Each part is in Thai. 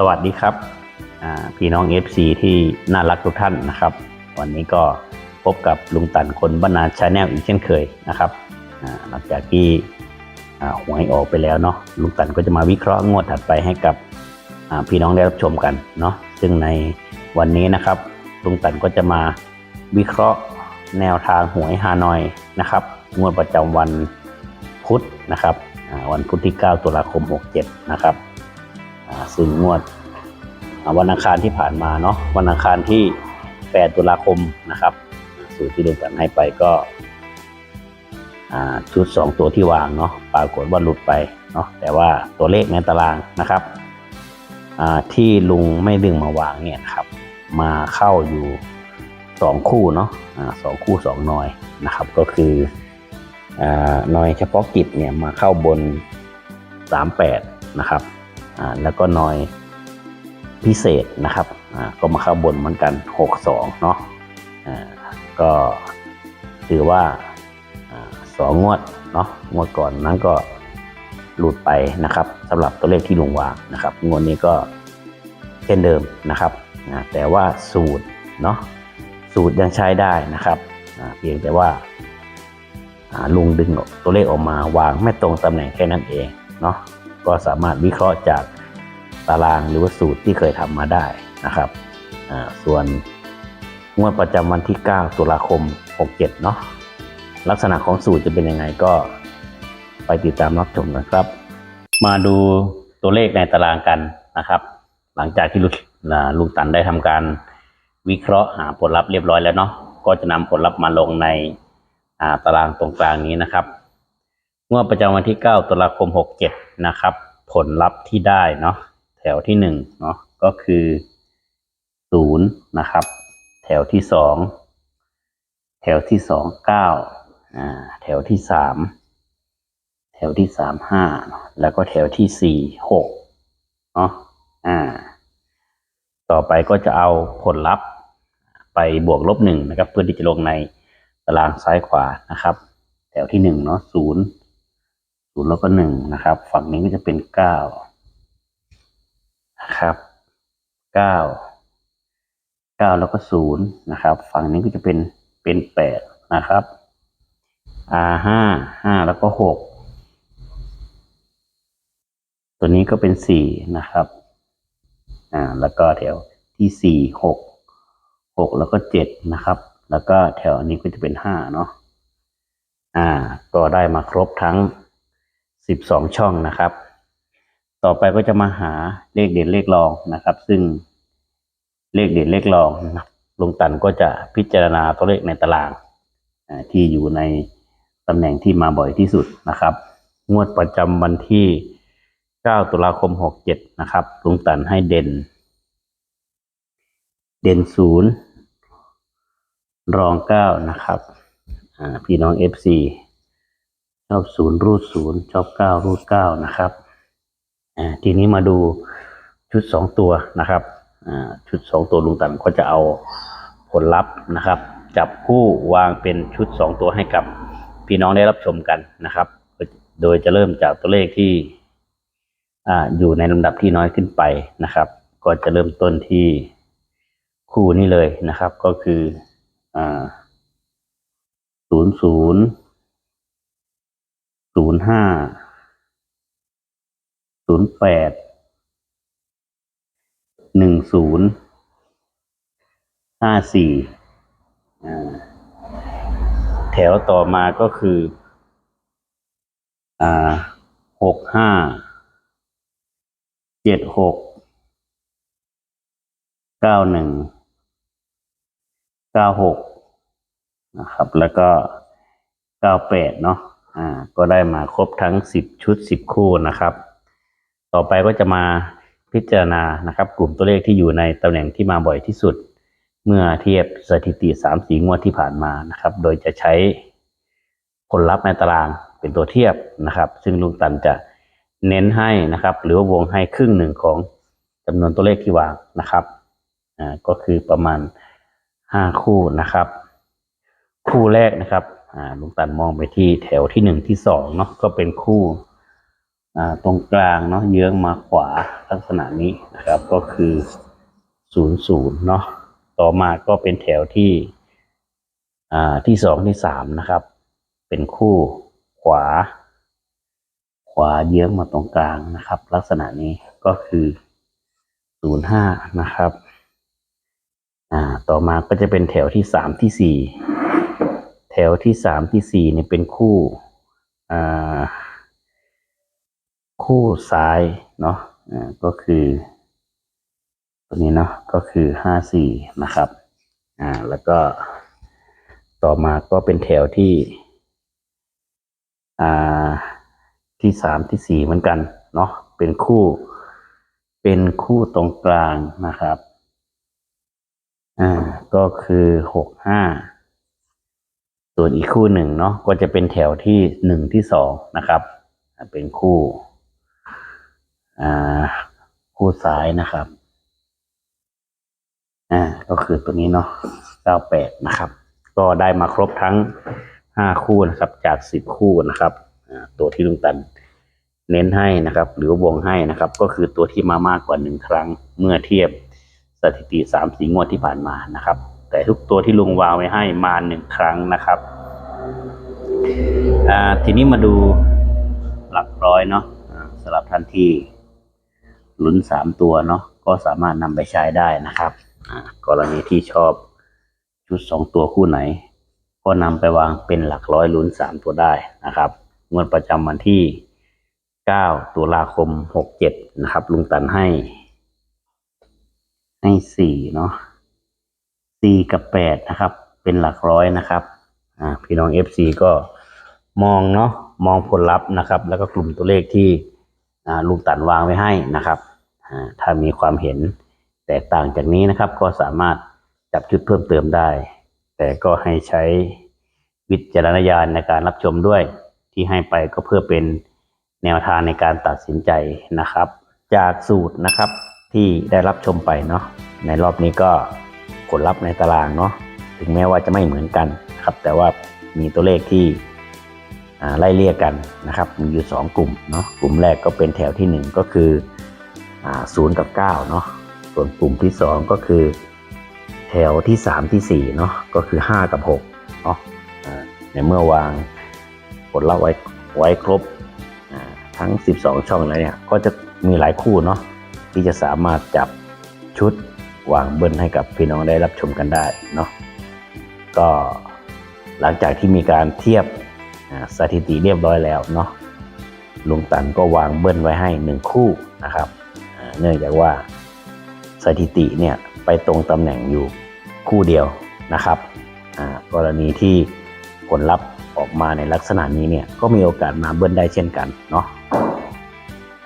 สวัสดีครับพี่น้อง FC ที่น่ารักทุกท่านนะครับ วันนี้ก็พบกับลุงตันคนบ้านนาชาแนลอีกเช่นเคยนะครับหลังจากที่หวยออกไปแล้วเนาะลุงตันก็จะมาวิเคราะห์งวดถัดไปให้กับพี่น้องได้รับชมกันเนาะซึ่งในวันนี้นะครับลุงตันก็จะมาวิเคราะห์แนวทางหวยฮานอยนะครับงวดประจำวันพุธนะครับวันพุธที่ 9 ตุลาคม 67 นะครับ ซึ่งงวดวันอังคารที่ผ่านมาเนาะวันอังคารที่ 8 ตุลาคมนะครับ สูตรที่ลุงตันให้ไปก็ชุด 2 ตัวที่วางเนาะปรากฏว่าหลุดไปเนาะแต่ว่าตัวเลขในตารางนะครับที่ลุงไม่ดึงมาวางเนี่ยนะครับ มาเข้าอยู่ 2 คู่เนาะสองคู่2หน่อยนะครับ ก็คือหน่อยเฉพาะกิจเนี่ยมาเข้าบน 38 นะครับ แล้วก็นอยพิเศษนะครับก็มาเข้าบนเหมือนกัน 62 เนาะก็ถือว่าอสองงวดเนาะงวดก่อนนั้นก็หลุดไปนะครับสำหรับตัวเลขที่ลงวางนะครับ งวดนี้ก็เช่นเดิมนะครับแต่ว่าสูตรเนาะสูตรยังใช้ได้นะครับเพียงแต่ว่าอ่าลุงดึงตัวเลขออกมาวางไม่ตรงตำแหน่งแค่นั้นเองเนาะ ก็สามารถวิเคราะห์จากตารางหรือว่าสูตรที่เคยทำมาได้นะครับส่วนงวดประจำวันที่ 9 ตุลาคม 67 เนาะลักษณะของสูตรจะเป็นยังไงก็ไปติดตามรับชมกันครับ มาดูตัวเลขในตารางกันนะครับ หลังจากที่ลุอ่าลุงตันได้ทำการวิเคราะห์หาผลลัพธ์เรียบร้อยแล้วเนาะก็จะนำผลลัพธ์มาลงในตารางตรงกลางนี้นะครับ งวดประจำวันที่ 9ตุลาคม 67 นะครับ ผลลัพธ์ที่ได้เนาะแถวที่1เนาะก็คือ0นะครับ แถวที่ 2 แถวที่ 2 9อ่าแถวที่ 3 แถวที่ 3 5 แล้วก็แถวที่ 4 6เนาะอ่า ต่อไปก็จะเอาผลลัพธ์ไปบวกลบหนึ่งนะครับ เพื่อที่จะลงในตารางซ้ายขวานะครับ แถวที่หนึ่งเนาะศูนย์ ศูนย์แล้วก็หนึ่งนะครับ ฝั่งนี้ก็จะเป็นเก้านะครับเก้าเก้าแล้วก็ศูนย์นะครับ ฝั่งนี้ก็จะเป็นเป็นแปดนะครับ R ห้าห้าแล้วก็หกตัวนี้ก็เป็นสี่นะครับ อ่า แล้วก็แถวที่สี่หกหกแล้วก็เจ็ดนะครับ แล้วก็แถวนี้ก็จะเป็นห้าเนาะ อ่า ก็ได้มาครบทั้ง 12ช่องนะครับ ต่อไปก็จะมาหาเลขเด่นเลขรองนะครับ ซึ่งเลขเด่นเลขรองลุงตันก็จะพิจารณาตัวเลขในตารางที่อยู่ในตำแหน่งที่มาบ่อยที่สุดนะครับ งวดประจำวันที่ 9 ตุลาคม 67 นะครับลุงตันให้เด่น เด่นศูนย์รองเก้านะครับพี่น้อง FC ชอบศูนย์รูดศูนย์ชอบเก้ารูดเก้านะครับอ่าทีนี้มาดูชุดสองตัวนะครับอ่าชุดสองตัวลุงตันก็จะเอาผลลัพธ์นะครับ จับคู่วางเป็นชุดสองตัวให้กับพี่น้องได้รับชมกันนะครับ โดยจะเริ่มจากตัวเลขที่อ่าอยู่ในลำดับที่น้อยขึ้นไปนะครับ ก็จะเริ่มต้นที่คู่นี้เลยนะครับ ก็คืออ่าศูนย์ศูนย์ ศูนย์ห้าศูนย์แปดหนึ่งศูนย์ห้าสี่แถวต่อมาก็คืออ่าหกห้าเจ็ดหกเก้าหนึ่งเก้าหกนะครับ แล้วก็98เนาะ อ่าก็ได้มาครบทั้ง 10 ชุด 10 คู่นะครับ ต่อไปก็จะมาพิจารณานะครับ กลุ่มตัวเลขที่อยู่ในตำแหน่งที่มาบ่อยที่สุด เมื่อเทียบสถิติ3สีงวดที่ผ่านมานะครับ โดยจะใช้ผลลัพธ์ในตารางเป็นตัวเทียบนะครับ ซึ่งลุงตันจะเน้นให้นะครับ หรือว่าวงให้ครึ่งหนึ่งของจำนวนตัวเลขที่วางนะครับอ่าก็คือประมาณ 5 คู่นะครับ คู่แรกนะครับ อ่าลุงตันมองไปที่แถวที่หนึ่งที่สองเนาะก็เป็นคู่อ่าตรงกลางเนาะเยื้องมาขวาลักษณะนี้นะครับ ก็คือศูนย์ศูนย์เนาะต่อมาก็เป็นแถวที่อ่าที่สองที่สามนะครับ เป็นคู่ขวา ขวาเยื้องมาตรงกลางนะครับ ลักษณะนี้ก็คือศูนย์ห้านะครับ อ่า ต่อมาก็จะเป็นแถวที่สามที่สี่ แถวที่สามที่สี่เนี่ยเป็นคู่คู่ซ้ายเนาะก็คือ ตัวนี้เนาะก็คือห้าสี่นะครับอ่าแล้วก็ต่อมาก็เป็นแถวที่อ่าที่สามที่สี่เหมือนกันเนาะเป็นคู่ เป็นคู่ตรงกลางนะครับอ่าก็คือหกห้า ส่วนอีกคู่หนึ่งเนาะก็จะเป็นแถวที่หนึ่งที่สองนะครับ เป็นคู่อ่าคู่ซ้ายนะครับอ่าก็คือตัวนี้เนาะเก้าแปดนะครับ ก็ได้มาครบทั้งห้าคู่นะครับ จากสิบคู่นะครับตัวที่ลุงตันเน้นให้นะครับ หรือว่าวงให้นะครับ ก็คือตัวที่มามากกว่าหนึ่งครั้งเมื่อเทียบสถิติสามสีงวดที่ผ่านมานะครับ แต่ทุกตัวที่ลุงวางไว้ให้มาหนึ่งครั้งนะครับทีนี้มาดูหลักร้อยเนาะสำหรับท่านที่ลุ้นสามตัวเนาะก็สามารถนำไปใช้ได้นะครับกรณีที่ชอบชุดสองตัวคู่ไหน ก็นำไปวางเป็นหลักร้อยลุ้นสามตัวได้นะครับงวดประจำวันที่เก้าตุลาคมหกเจ็ดนะครับ ลุงตันให้ ให้สี่เนาะ สี่กับแปดนะครับ เป็นหลักร้อยนะครับอ่าพี่น้องเอฟซีก็มองเนาะมองผลลัพธ์นะครับ แล้วก็กลุ่มตัวเลขที่ลุงตันวางไว้ให้นะครับถ้ามีความเห็นแตกต่างจากนี้นะครับ ก็สามารถจับจุดเพิ่มเติมได้ แต่ก็ให้ใช้วิจารณญาณในการรับชมด้วยที่ให้ไปก็เพื่อเป็นแนวทางในการตัดสินใจนะครับ จากสูตรนะครับที่ได้รับชมไปเนาะในรอบนี้ก็ ผลลัพธ์ในตารางเนาะถึงแม้ว่าจะไม่เหมือนกันครับ แต่ว่ามีตัวเลขที่ไล่เลี่ยกกันนะครับมีอยู่ 2 กลุ่มเนาะกลุ่มแรกก็เป็นแถวที่ 1 ก็คือศูนย์กับ9เนาะส่วนกลุ่มที่ 2 ก็คือ แถวที่ 3 ที่ 4เนาะก็คือ 5 กับ6เนาะในเมื่อวางผลลัพธ์ไว้ไว้ครบทั้ง 12 ช่องแล้วเนี่ยก็จะมีหลายคู่เนาะที่จะสามารถจับชุด วางเบิ้ลให้กับพี่น้องได้รับชมกันได้เนาะก็หลังจากที่มีการเทียบสถิติเรียบร้อยแล้วเนาะลุงตันก็วางเบิ้ลไว้ให้หนึ่งคู่นะครับเนื่องจากว่าสถิติเนี่ยไปตรงตำแหน่งอยู่คู่เดียวนะครับกรณีที่ผลลัพธ์ออกมาในลักษณะนี้เนี่ยก็มีโอกาสมาเบิ้ลได้เช่นกันเนาะ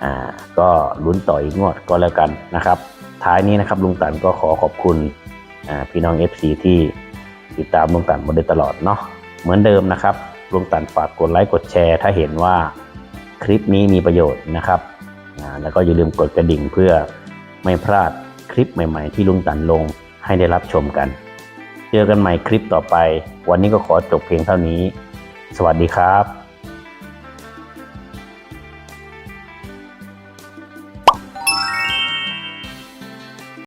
อ่าก็ลุ้นต่ออีกงวดก็แล้วกันนะครับ ท้ายนี้นะครับลุงตันก็ขอขอบคุณอ่าพี่น้อง FC ที่ติดตามลุงตันมาโดยตลอดเนาะเหมือนเดิมนะครับลุงตันฝากกดไลค์กดแชร์ ถ้าเห็นว่าคลิปนี้มีประโยชน์นะครับอ่าแล้วก็อย่าลืมกดกระดิ่งเพื่อไม่พลาดคลิปใหม่ๆ ที่ลุงตันลงให้ได้รับชมกัน เจอกันใหม่คลิปต่อไป วันนี้ก็ขอจบเพียงเท่านี้ สวัสดีครับ